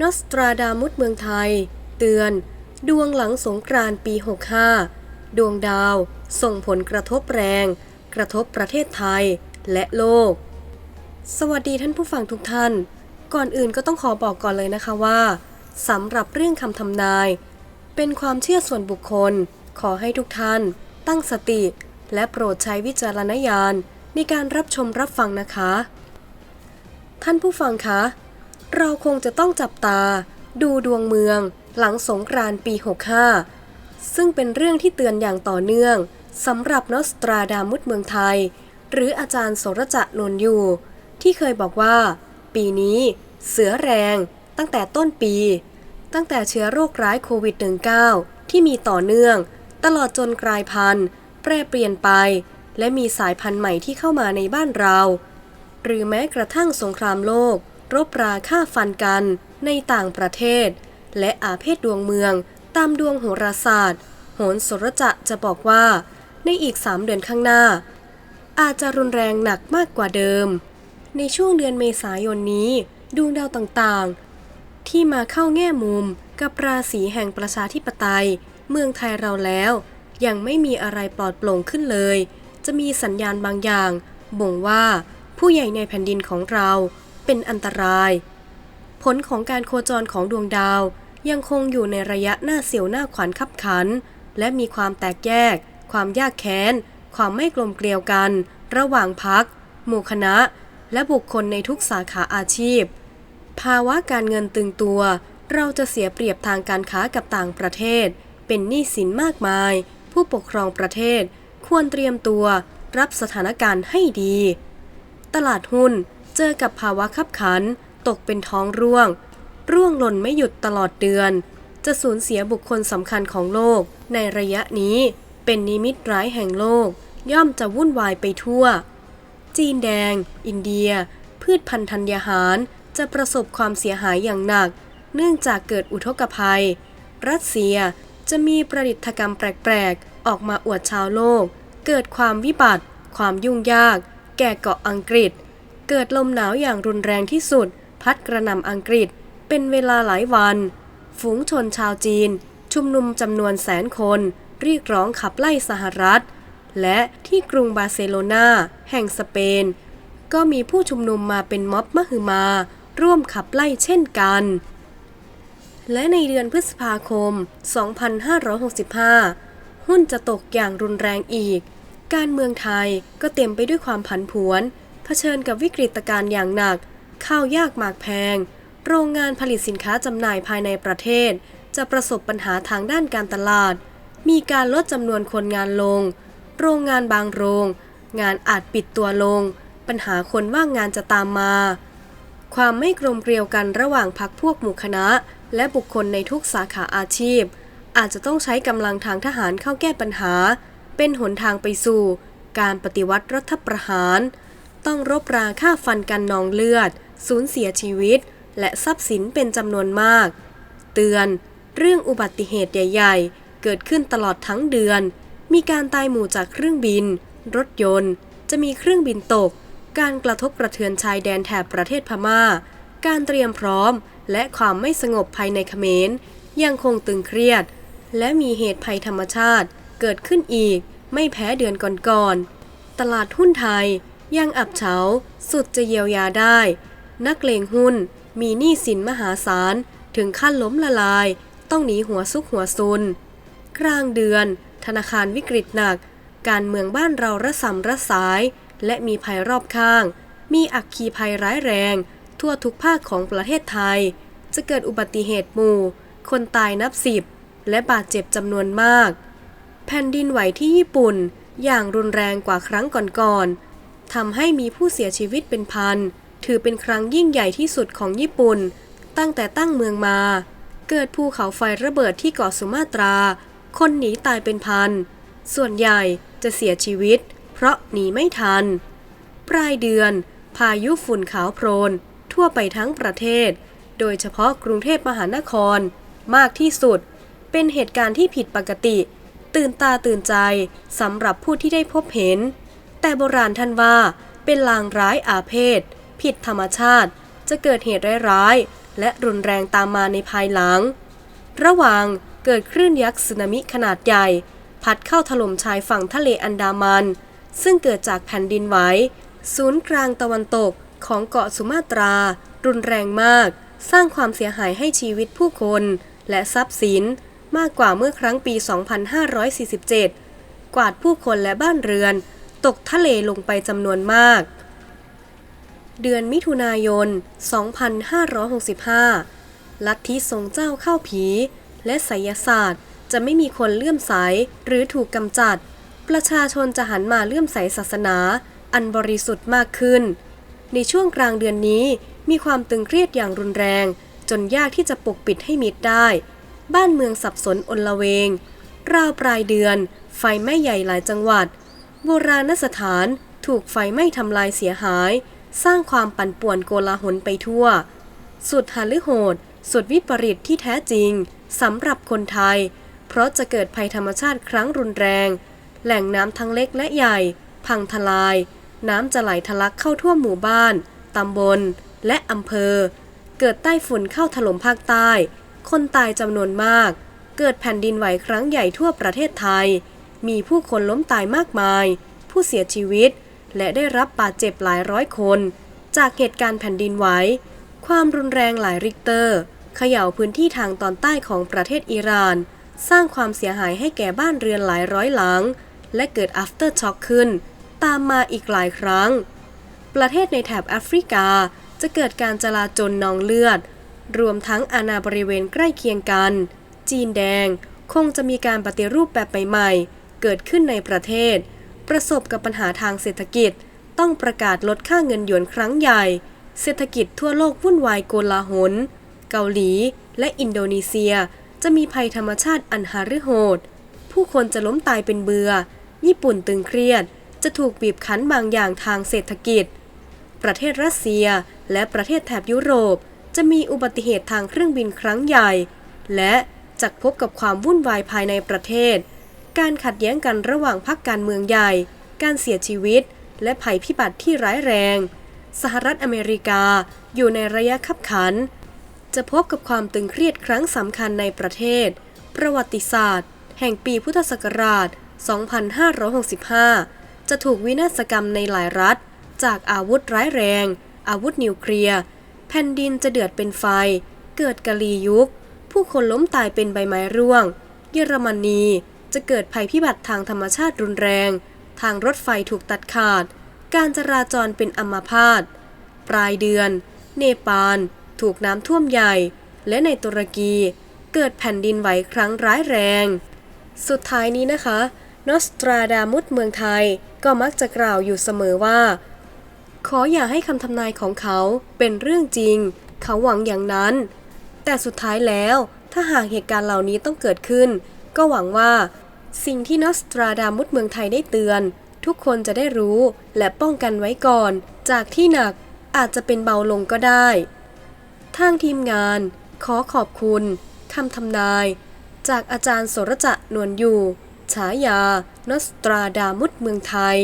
นอสตราดามุสเมืองไทย เตือน ดวงหลังสงกรานต์ปี 65 ดวงดาว ส่งผลกระทบแรง กระทบประเทศไทยและโลก สวัสดีท่านผู้ฟังทุกท่าน ก่อนอื่นก็ต้องขอบอกก่อนเลยนะคะว่าสำหรับเรื่องคำทำนาย เป็นความเชื่อส่วนบุคคล ขอให้ทุกท่าน ตั้งสติ และโปรดใช้วิจารณญาณในการรับชมรับฟังนะคะ ท่านผู้ฟังคะ เราคงจะต้องจับตา ดูดวงเมือง หลังสงกรานต์ปี 65 ซึ่งเป็นเรื่องที่เตือนอย่างต่อเนื่องสำหรับนอสตราดามุสเมืองไทย หรืออาจารย์โสรจะนนอยู่ ที่เคยบอกว่า ปีนี้เสือแรงตั้งแต่ต้นปี ตั้งแต่เชื้อโรคร้ายโควิด -19 ที่มีต่อเนื่อง ตลอดจนกลายพันธุ์ แปรเปลี่ยนไป และมีสายพันธุ์ใหม่ที่เข้ามาในบ้านเรา หรือแม้กระทั่งสงครามโลก รบราฆ่าฟันกันในต่างประเทศ และอาเพศดวงเมืองตามดวงโหราศาสตร์ โหนสรจะจะบอกว่า ในอีก3เดือนข้างหน้า อาจจะรุนแรงหนักมากกว่าเดิม ในช่วงเดือนเมษายนนี้ดวงดาวต่างๆ ที่มาเข้าแง่มุมกับราศีแห่งประชาธิปไตย เมืองไทยเราแล้ว ยังไม่มีอะไรปลอดโปร่งขึ้นเลย จะมีสัญญาณบางอย่าง บ่งว่าผู้ใหญ่ในแผ่นดินของเรา เป็นอันตราย ผลของการโคจรของดวงดาวยังคงอยู่ในระยะหน้าเสียวหน้าขวัญขับขัน และมีความแตกแยก ความยากแค้น ความไม่กลมเกลียวกัน ระหว่างพัก หมู่คณะ และบุคคลในทุกสาขาอาชีพ ภาวะการเงินตึงตัว เราจะเสียเปรียบทางการค้ากับต่างประเทศ เป็นหนี้สินมากมาย ผู้ปกครองประเทศ ควรเตรียมตัว รับสถานการณ์ให้ดี ตลาดหุ้น เจอกับภาวะขับขัน ตกเป็นท้องร่วง ร่วงหล่นไม่หยุดตลอดเดือน จะสูญเสียบุคคลสำคัญของโลก ในระยะนี้เป็นนิมิตร้ายแห่งโลก ย่อมจะวุ่นวายไปทั่ว จีนแดง อินเดีย พืชพันธุ์ธัญญาหาร จะประสบความเสียหายอย่างหนัก เนื่องจากเกิดอุทกภัย รัสเซียจะมีประดิษฐกรรมแปลกๆ ออกมาอวดชาวโลก เกิดความวิบัติ ความยุ่งยาก แก่เกาะอังกฤษ เกิดลมหนาวอย่างรุนแรงที่สุด พัดกระหน่ำอังกฤษ เป็นเวลาหลายวัน ฝูงชนชาวจีน ชุมนุมจำนวนแสนคน เรียกร้องขับไล่สหรัฐ และที่กรุงบาร์เซโลนาแห่งสเปน ก็มีผู้ชุมนุมมาเป็นม็อบมหึมา ร่วมขับไล่เช่นกัน และในเดือนพฤษภาคม 2565หุ้นจะตกอย่างรุนแรงอีก การเมืองไทยก็เต็มไปด้วยความผันผวน ผชิญกับวิกฤตการณ์อย่างหนัก ข้าวยากหมากแพง โรงงานผลิตสินค้าจำหน่ายภายในประเทศ จะประสบปัญหาทางด้านการตลาด มีการลดจำนวนคนงานลง โรงงานบางโรง งานอาจปิดตัวลง ปัญหาคนว่างงานจะตามมา ความไม่กลมเกลียวกันระหว่างพักพวกหมู่คณะ และบุคคลในทุกสาขาอาชีพ อาจจะต้องใช้กำลังทางทหารเข้าแก้ปัญหา เป็นหนทางไปสู่ การปฏิวัติรัฐประหาร ต้องรบราฆ่าฟันกันนองเลือด สูญเสียชีวิต และทรัพย์สินเป็นจำนวนมาก เตือน เรื่องอุบัติเหตุใหญ่ ๆ เกิดขึ้นตลอดทั้งเดือน มีการตายหมู่จากเครื่องบิน รถยนต์ จะมีเครื่องบินตก การกระทบกระเทือนชายแดนแถบประเทศพม่า การเตรียมพร้อม และความไม่สงบภายในเขมรยังคงตึงเครียด และมีเหตุภัยธรรมชาติเกิดขึ้นอีก ไม่แพ้เดือนก่อนๆตลาดหุ้นไทย ยังอับเฉาสุดจะเยียวยาได้ นักเลงหุ้นมีหนี้สินมหาศาล ถึงขั้นล้มละลาย ต้องหนีหัวซุกหัวซุน กลางเดือน ธนาคารวิกฤตหนัก การเมืองบ้านเราระสำระสาย และมีภัยรอบข้าง มีอักคีภัยร้ายแรง ทั่วทุกภาคของประเทศไทย จะเกิดอุบัติเหตุหมู่ คนตายนับสิบ และบาดเจ็บจำนวนมาก แผ่นดินไหวที่ญี่ปุ่น อย่างรุนแรงกว่าครั้งก่อนๆ ทำให้มีผู้เสียชีวิตเป็นพัน ถือเป็นครั้งยิ่งใหญ่ที่สุดของญี่ปุ่น ตั้งแต่ตั้งเมืองมา เกิดภูเขาไฟระเบิดที่เกาะสุมาตรา คนหนีตายเป็นพัน ส่วนใหญ่จะเสียชีวิต เพราะหนีไม่ทัน ปลายเดือน พายุฝุ่นขาวโพลนทั่วไปทั้งประเทศ โดยเฉพาะกรุงเทพมหานคร มากที่สุด เป็นเหตุการณ์ที่ผิดปกติ ตื่นตาตื่นใจสำหรับผู้ที่ได้พบเห็น แต่โบราณท่านว่าเป็นลางร้ายอาเพศ ผิดธรรมชาติ จะเกิดเหตุร้ายๆและรุนแรงตามมาในภายหลัง ระหว่างเกิดคลื่นยักษ์สึนามิขนาดใหญ่ พัดเข้าถล่มชายฝั่งทะเลอันดามัน ซึ่งเกิดจากแผ่นดินไหวศูนย์กลางตะวันตกของเกาะสุมาตรา รุนแรงมาก สร้างความเสียหายให้ชีวิตผู้คน และทรัพย์สินมากกว่าเมื่อครั้งปี 2547 กวาดผู้คนและบ้านเรือน ตกทะเลลงไปจำนวนมาก เดือนมิถุนายน 2565 ลัทธิทรงเจ้าเข้าผี และไสยศาสตร์จะไม่มีคนเลื่อมใสหรือถูกกำจัด ประชาชนจะหันมาเลื่อมใสศาสนา อันบริสุทธิ์มากขึ้น ในช่วงกลางเดือนนี้มีความตึงเครียดอย่างรุนแรง จนยากที่จะปกปิดให้มิดได้ บ้านเมืองสับสนอนละเวง ราวปลายเดือน ไฟไม้ใหญ่หลายจังหวัด โบราณสถานถูกไฟไหม้ทำลายเสียหาย สร้างความปั่นป่วนโกลาหลไปทั่ว สุดหฤโหด สุดวิปริตที่แท้จริงสำหรับคนไทย เพราะจะเกิดภัยธรรมชาติครั้งรุนแรง แหล่งน้ำทั้งเล็กและใหญ่ พังทลาย น้ำจะไหลทะลักเข้าทั่วหมู่บ้านตำบล และอำเภอ เกิดใต้ฝุ่นเข้าถล่มภาคใต้ คนตายจำนวนมาก เกิดแผ่นดินไหวครั้งใหญ่ทั่วประเทศไทย มีผู้คนล้มตายมากมาย ผู้เสียชีวิต และได้รับบาดเจ็บหลายร้อยคน จากเหตุการณ์แผ่นดินไหวความรุนแรงหลายริกเตอร์เขย่าพื้นที่ทางตอนใต้ของประเทศอิหร่าน สร้างความเสียหายให้แก่บ้านเรือนหลายร้อยหลัง และเกิด after shock ขึ้น ตามมาอีกหลายครั้ง ประเทศในแถบแอฟริกาจะเกิดการจลาจลนองเลือด รวมทั้งอาณาบริเวณใกล้เคียงกัน จีนแดง คงจะมีการปฏิรูปแบบใหม่ๆ เกิดขึ้นในประเทศ ประสบกับปัญหาทางเศรษฐกิจ ต้องประกาศลดค่าเงินหยวนครั้งใหญ่ เศรษฐกิจทั่วโลกวุ่นวายโกลาหล เกาหลี และอินโดนีเซีย จะมีภัยธรรมชาติอันหฤโหด ผู้คนจะล้มตายเป็นเบือ ญี่ปุ่นตึงเครียด จะถูกบีบคั้นบางอย่างทางเศรษฐกิจ ประเทศรัสเซียและประเทศแถบยุโรป จะมีอุบัติเหตุทางเครื่องบินครั้งใหญ่ และจะพบกับความวุ่นวายภายในประเทศ การขัดแย้งกันระหว่างพรรคการเมืองใหญ่ การเสียชีวิต และภัยพิบัติที่ร้ายแรง สหรัฐอเมริกาอยู่ในระยะขับขัน จะพบกับความตึงเครียดครั้งสำคัญในประเทศ ประวัติศาสตร์ แห่งปีพุทธศักราช 2565 จะถูกวินาศกรรมในหลายรัฐ จากอาวุธร้ายแรง อาวุธนิวเคลียร์ แผ่นดินจะเดือดเป็นไฟ เกิดกะลียุค ผู้คนล้มตายเป็นใบไม้ร่วง เยอรมนี จะเกิดภัยพิบัติทางธรรมชาติรุนแรง ทางรถไฟถูกตัดขาด การจราจรเป็นอัมพาต ปลายเดือน เนปาล ถูกน้ำท่วมใหญ่ และในตุรกี เกิดแผ่นดินไหวครั้งร้ายแรง สุดท้ายนี้นะคะนอสตราดามุสเมืองไทยก็มักจะกล่าวอยู่เสมอว่า ขออย่าให้คำทำนายของเขาเป็นเรื่องจริง เขาหวังอย่างนั้น แต่สุดท้ายแล้วถ้าหากเหตุการณ์เหล่านี้ต้องเกิดขึ้น ก็หวังว่า สิ่งที่นอสตราดามุสเมืองไทยได้เตือน ทุกคนจะได้รู้และป้องกันไว้ก่อน จากที่หนักอาจจะเป็นเบาลงก็ได้ ทางทีมงาน ขอขอบคุณคำทำนาย จากอาจารย์โสรจะนวลอยู่ ฉายานอสตราดามุสเมืองไทย